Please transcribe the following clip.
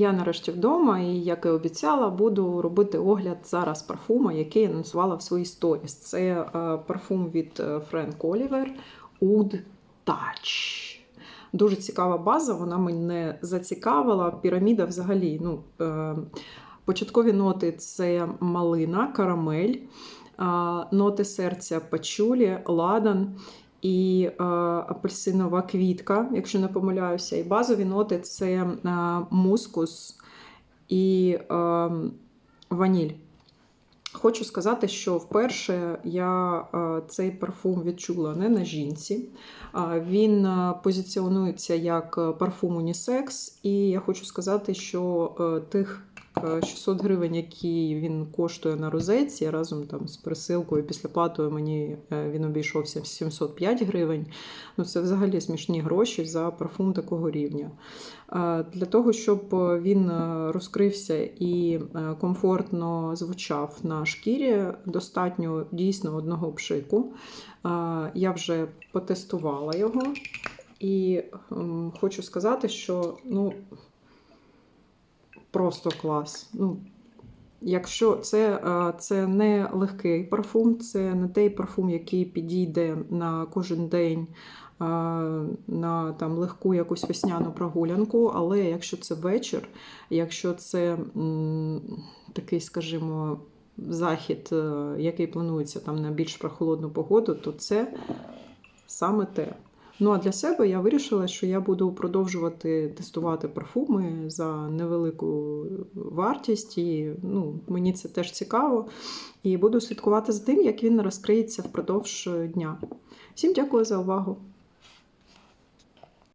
Я нарешті вдома, і як і обіцяла, буду робити огляд зараз парфума, який я анонсувала в своїй сторіс. Це е, парфум від Френк Олівер Oud Touch. Дуже цікава база, вона мене зацікавила. Піраміда взагалі. Ну, е, початкові ноти це малина, карамель, ноти серця пачулі, ладан і е, апельсинова квітка, якщо не помиляюся. І базові ноти це е, мускус і е, ваніль. Хочу сказати, що вперше я цей парфум відчула не на жінці. Він позиціонується як парфум унісекс, і я хочу сказати, що тих 600 гривень, які він коштує на розетці, разом там з пересилкою після платою мені е, він обійшовся 705 гривень. Ну, це взагалі смішні гроші за парфум такого рівня. Е, Для того, щоб він е, розкрився і е, комфортно звучав на шкірі, достатньо дійсно одного пшику. Е, Я вже потестувала його і хочу сказати, що ну, просто клас. Ну, Якщо це, е, це не легкий парфум, це не той парфум, який підійде на кожен день е, на там, легку якусь весняну прогулянку, але якщо це вечір, якщо це такий, скажімо, захід, е, який планується там на більш прохолодну погоду, то це саме те. Ну а для себе я вирішила, що я буду продовжувати тестувати парфуми за невелику вартість, і ну, мені це теж цікаво. І буду слідкувати за тим, як він розкриється впродовж дня. Всім дякую за увагу!